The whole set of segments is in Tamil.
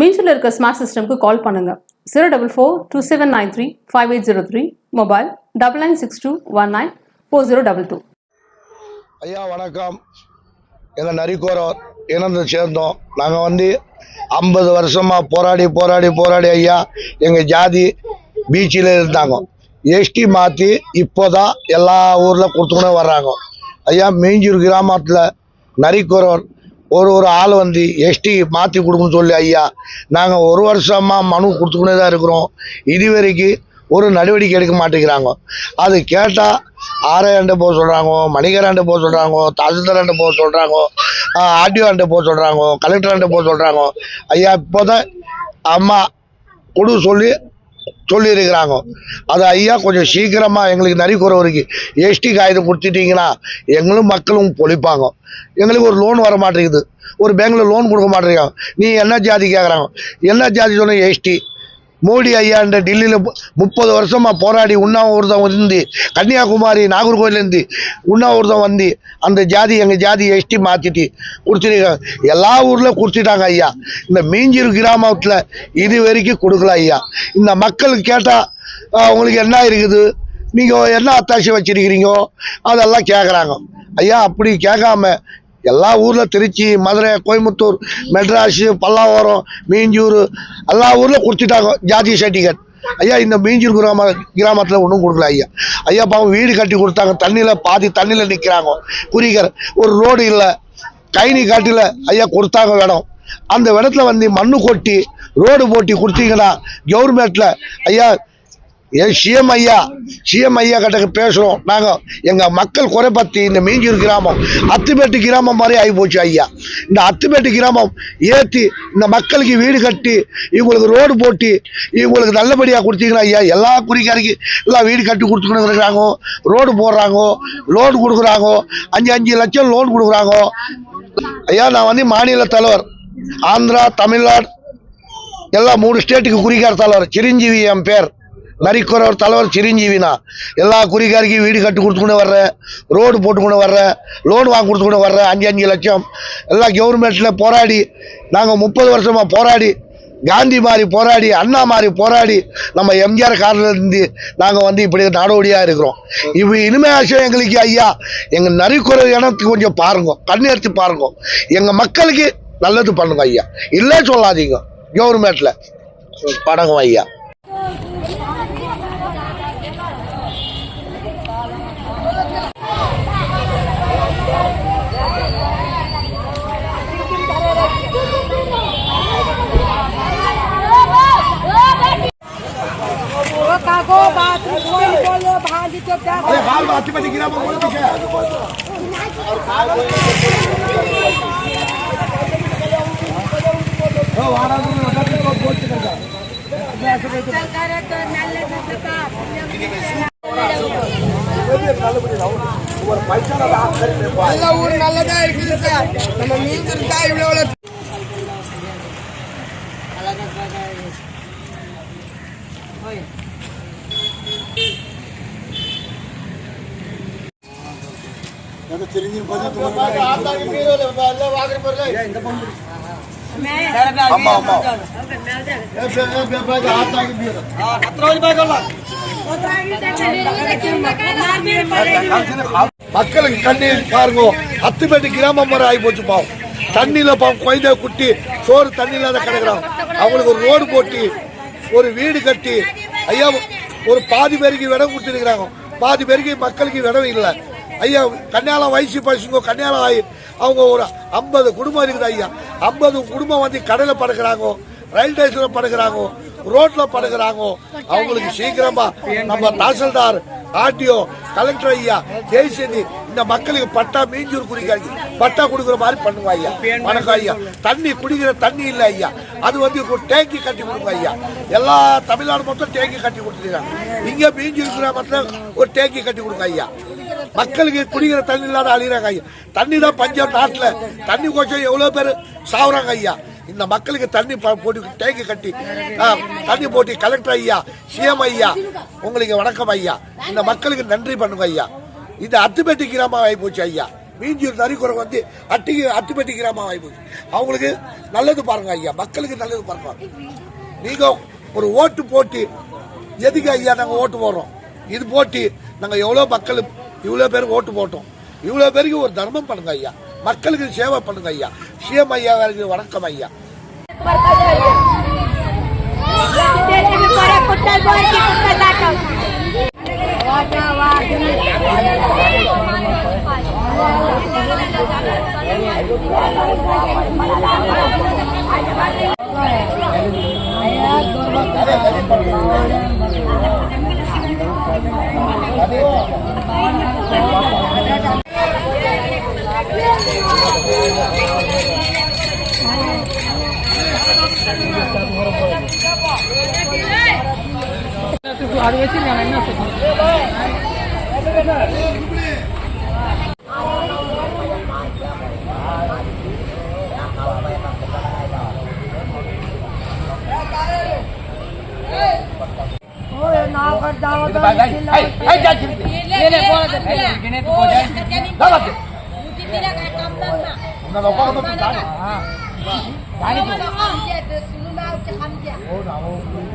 மீன்ஸில் இருக்க ஸ்மார்ட் சிஸ்டம்க்கு கால் பண்ணுங்கள் zero double four two seven nine three five eight zero three mobile double nine six two one nine four zero double two ஐயா வணக்கம். எங்கள் நரிக்கோரோர் இணைந்து சேர்ந்தோம். நாங்கள் வந்து ஐம்பது வருஷமாக போராடி போராடி போராடி ஐயா எங்கள் ஜாதி பீச்சில் இருந்தாங்க. எஸ்டி மாற்றி இப்போதான் எல்லா ஊரில் கொடுத்துக்கினே வர்றாங்க. ஐயா மேஞ்சூர் கிராமத்தில் நரிக்கோரோர் ஒரு ஒரு ஆள் வந்து எஸ்டி மாற்றி கொடுக்குன்னு சொல்லி ஐயா நாங்கள் ஒரு வருஷமாக மனு கொடுத்துக்கொண்டே தான் இருக்கிறோம். இது வரைக்கும் ஒரு நடவடிக்கை எடுக்க மாட்டேங்கிறாங்க. அது கேட்டால் ஆரையாண்ட போக சொல்கிறாங்க மணிகராண்ட போக சொல்கிறாங்க தாசில்தாராண்ட போக சொல்கிறாங்க ஆர்டிஓண்ட போக சொல்கிறாங்க கலெக்டராண்ட போக சொல்கிறாங்க ஐயா இப்போ தான் அம்மா கொடு சொல்லி சொல்லியிருக்கிறாங்க. அது ஐயா கொஞ்சம் சீக்கிரமாக எங்களுக்கு நரி குறவருக்கு எஸ்டி காகிதம் கொடுத்துட்டீங்கன்னா எங்களும் மக்களும் பொழிப்பாங்க. எங்களுக்கு ஒரு லோன் வர மாட்டேங்குது ஒரு பேங்கில் லோன் கொடுக்க மாட்டேங்கிறாங்க. நீ என்ன ஜாதி கேட்குறாங்க என்ன ஜாதி சொன்ன எஸ்டி? மோடி ஐயாண்ட டெல்லியில் முப்பது வருஷமாக போராடி உண்ணாவிரதம் இருந்து கன்னியாகுமரி நாகர்கோவிலேருந்து உண்ணாவிரதம் வந்து அந்த ஜாதி எங்கள் ஜாதி எஸ்டி மாற்றிட்டு கொடுத்துருக்காங்க எல்லா ஊரில் கொடுத்துட்டாங்க ஐயா. இந்த மீஞ்சூர் கிராமத்தில் இது வரைக்கும் கொடுக்கல ஐயா. இந்த மக்களுக்கு கேட்டால் உங்களுக்கு என்ன இருக்குது? நீங்கள் என்ன அத்தாட்சி வச்சுருக்கிறீங்கோ? அதெல்லாம் கேட்குறாங்க ஐயா அப்படி கேட்காம எல்லா ஊரில் திருச்சி மதுரை கோயம்புத்தூர் மெட்ராஸு பல்லாவரம் மீஞ்சூர் எல்லா ஊரில் கொடுத்துட்டாங்க ஜாதி சர்டிஃபிகேட் ஐயா இந்த மீஞ்சூர் கிராம கிராமத்தில் ஒன்றும் கொடுக்கல ஐயா. ஐயா பாவம் வீடு கட்டி கொடுத்தாங்க. தண்ணியில் பாதி தண்ணியில் நிற்கிறாங்க குறிகர் ஒரு ரோடு இல்லை. கைனி காட்டில் ஐயா கொடுத்தாங்க இடம். அந்த இடத்துல வந்து மண்ணு கொட்டி ரோடு போட்டி கொடுத்தீங்கன்னா கவர்மெண்ட்டில் ஐயா ஏ சிஎம் ஐயா சிஎம் ஐயா கிட்ட பேசுகிறோம் நாங்கள் எங்கள் மக்கள் குறை பற்றி இந்த மீஞ்சூர் கிராமம் அத்துப்பேட்டு கிராமம் மாதிரி ஆகி போச்சு ஐயா. இந்த அத்துப்பேட்டு கிராமம் ஏற்றி இந்த மக்களுக்கு வீடு கட்டி இவங்களுக்கு ரோடு போட்டு இவங்களுக்கு நல்லபடியாக கொடுத்தீங்கன்னா ஐயா எல்லா குறிக்காரிக்கு எல்லாம் வீடு கட்டி கொடுத்துக்கணும் ரோடு போடுறாங்க லோன் கொடுக்குறாங்க அஞ்சு அஞ்சு லட்சம் லோன் கொடுக்குறாங்க. ஐயா நான் வந்து மாநில தலைவர் ஆந்திரா தமிழ்நாடு எல்லாம் மூணு ஸ்டேட்டுக்கு குறிக்கார் தலைவர் சிரஞ்சீவி என் பேர். நரிக்குறவர் தலைவர் சிரஞ்சீவினா எல்லா குறிக்காரிக்கும் வீடு கட்டி கொடுத்துக்கொண்டு வர்றேன் ரோடு போட்டுக்கொண்டு வர்றேன் லோன் வாங்கி கொடுத்துக்கொண்டு வர்றேன் அஞ்சு அஞ்சு லட்சம் எல்லாம் கவர்மெண்ட்டில் போராடி நாங்கள் முப்பது வருஷமாக போராடி காந்தி மாதிரி போராடி அண்ணா மாதிரி போராடி நம்ம எம்ஜிஆர் காரில் இருந்து நாங்கள் வந்து இப்படி நாடோடியாக இருக்கிறோம். இப்போ இனிமே ஆசை எங்களுக்கு ஐயா எங்கள் நரிக்குறை இனத்துக்கு கொஞ்சம் பாருங்க கண் எடுத்து பாருங்க. எங்கள் மக்களுக்கு நல்லது பண்ணுங்க ஐயா. இல்லை சொல்லாதீங்க கவர்மெண்ட்டில் படங்கும் ஐயா. अरे बाल बाकी बजे गिरा बोल पीछे। हो वारा में लगा के बहुत बहुत चल रहा है चल कर तो नल्ले से का ಎಲ್ಲ ಊರು ನಲ್ಲದೇ ಇರ್ಕಿದೆ ಸರ್ ನಮ್ಮ ಮೀನು ತಾಯಿ ಇವಳ ಹೋಯ್ ஆமா ஆமா மக்களுக்கு கண்ணீர் பாருங்க. அத்துப்பேட்டு கிராமம் மாதிரி ஆகி போச்சு பாவம். தண்ணியில பாவம் குழந்தை குட்டி சோறு தண்ணி இல்லாத கிடக்குறாங்க அவங்களுக்கு ஒரு ரோடு போட்டு ஒரு வீடு கட்டி ஐயா ஒரு பாதி பேருக்கு இடம் கொடுத்துருக்குறாங்க. பாதி பேருக்கு மக்களுக்கு இடம் இல்லை. ஐயா கன்னியாலம் வயசு பசங்க கன்னியாலம் ஆகி அவங்க ஒரு ஐம்பது குடும்பம் இருக்குது ஐயா. ஐம்பது குடும்பம் வந்து கடையில் படுக்கிறாங்க ரயில் ஸ்டேஷன்ல படுக்கிறாங்க ரோட்ல படுக்கிறாங்க அவங்களுக்கு சீக்கிரமா நம்ம தாசில்தார் ஆர்டிஓ கலெக்டர் ஐயா ஜெய்சந்தி இந்த மக்களுக்கு பட்டா மீஞ்சூர் குடிக்காது பட்டா கொடுக்குற மாதிரி பண்ணுங்க ஐயா. வணக்கம் ஐயா. தண்ணி குடிக்கிற தண்ணி இல்லை ஐயா. அது வந்து ஒரு டேங்கி கட்டி கொடுங்க ஐயா. எல்லா தமிழ்நாடு மொத்தம் டேங்கி கட்டி கொடுத்துருக்காங்க. இங்க மீஞ்சூர் கிராமத்தில் ஒரு டேங்கி கட்டி கொடுங்க ஐயா. மக்களுக்கு குடிக்கிற தண்ணி இல்லாத அழிகிறாங்க ஐயா. தண்ணி தான் பஞ்சம் நாட்டில். தண்ணி கோச்சம் எவ்வளோ பேர் சாவுறாங்க ஐயா. இந்த மக்களுக்கு தண்ணி போட்டு டேங்கு கட்டி ஆ, தண்ணி போட்டு கலெக்டர் ஐயா சிஎம் ஐயா உங்களுக்கு வணக்கம் ஐயா. இந்த மக்களுக்கு நன்றி பண்ணுங்க ஐயா. இது அத்துப்பேட்டி கிராமம் ஆகிப்போச்சு ஐயா. மீஞ்சூர் நரிக்குறை வந்து அட்டி அத்துப்பேட்டி கிராமம் ஆகிப்போச்சு அவங்களுக்கு நல்லது பாருங்க ஐயா. மக்களுக்கு நல்லது பாருங்க. நீங்கள் ஒரு ஓட்டு போட்டு எதுக்கு ஐயா நாங்கள் ஓட்டு போடுறோம்? இது போட்டு நாங்கள் எவ்வளோ மக்கள் இவ்வளோ பேருக்கு ஓட்டு போட்டோம். இவ்வளோ பேருக்கு ஒரு தர்மம் பண்ணுங்க ஐயா. மக்களுக்கு சேவை பண்ணுங்க ஐயா. சிஎம் ஐயா வணக்கம் ஐயா. कुठला அது வச்சு நான் என்ன சொல்றேன்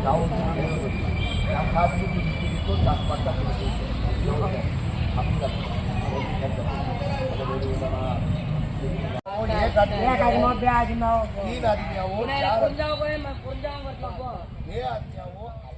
जाऊ खास की डिस्ट्रिक्ट को ट्रांसपोर्ट का जो हम तीन आदमी वो ये आदमी वो